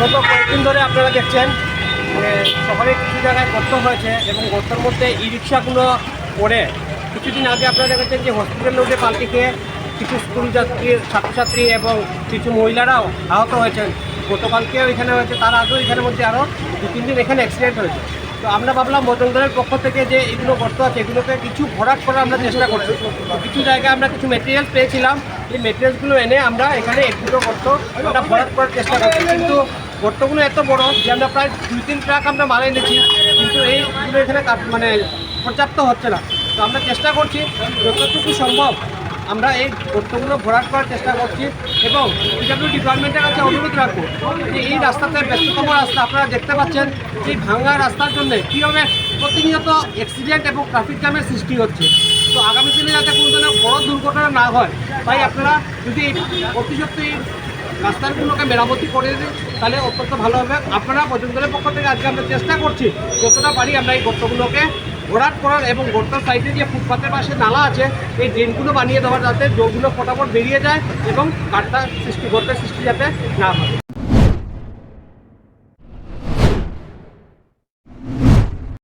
গত কয়েকদিন ধরে আপনারা দেখছেন যে শহরে কিছু জায়গায় গর্ত হয়েছে এবং গর্তের মধ্যে ই রিক্সাগুলো পড়ে। কিছুদিন আগে আপনারা দেখেছেন যে হসপিটাল রোডে পাল্টি খেয়ে কিছু স্কুল যাত্রী, ছাত্রছাত্রী এবং কিছু মহিলারাও আহত হয়েছেন। গতকালকেও এখানে হয়েছে, তার আগেও এখানের মধ্যে আরও দু তিন দিন এখানে অ্যাক্সিডেন্ট হয়েছে। তো আমরা ভাবলাম মজুমদারের পক্ষ থেকে যে এগুলো গর্ত আছে, এগুলোকে কিছু ভরাট করার আমরা চেষ্টা করছি। কিছু জায়গায় আমরা কিছু মেটেরিয়ালস পেয়েছিলাম। এই মেটেরিয়ালসগুলো এনে আমরা এখানে এক দুটো গর্ত আমরা ভরাট করার চেষ্টা করছি কিন্তু গর্তগুলো এত বড় যে আমরা প্রায় দুই তিন ট্রাক আমরা মারা এনেছি কিন্তু এইগুলো এখানে মানে পর্যাপ্ত হচ্ছে না। তো আমরা চেষ্টা করছি, যতটুকু সম্ভব আমরা এই গর্তগুলো ভরাট করার চেষ্টা করছি এবং পিডাব্লিউ ডিপার্টমেন্টের কাছে অনুরোধ রাখব যে এই রাস্তাতে ব্যস্ততম রাস্তা, আপনারা দেখতে পাচ্ছেন যে ভাঙ্গা রাস্তার জন্য কীভাবে প্রতিনিয়ত অ্যাক্সিডেন্ট এবং ট্রাফিক জ্যামের সৃষ্টি হচ্ছে। তো আগামী দিনে যাতে কোনো ধরনের বড় দুর্ঘটনা না হয়, তাই আপনারা যদি অতি সত্যি রাস্তাগুলোকে মেরামতি করে দিন, তাহলে অত্যন্ত ভালো হবে। আপনারা পর্যন্তনের পক্ষ থেকে আজকে আমরা চেষ্টা করছি, যতটা পারি আমরা এই গর্তগুলোকে ভরাট করার এবং গর্তের সাইডে যে ফুটপাতের পাশে নালা আছে, এই ড্রেনগুলো বানিয়ে দেওয়ার যাতে জলগুলো ফটাফট বেরিয়ে যায় এবং কাঠটা সৃষ্টি, গর্তের সৃষ্টি যাতে না হয়।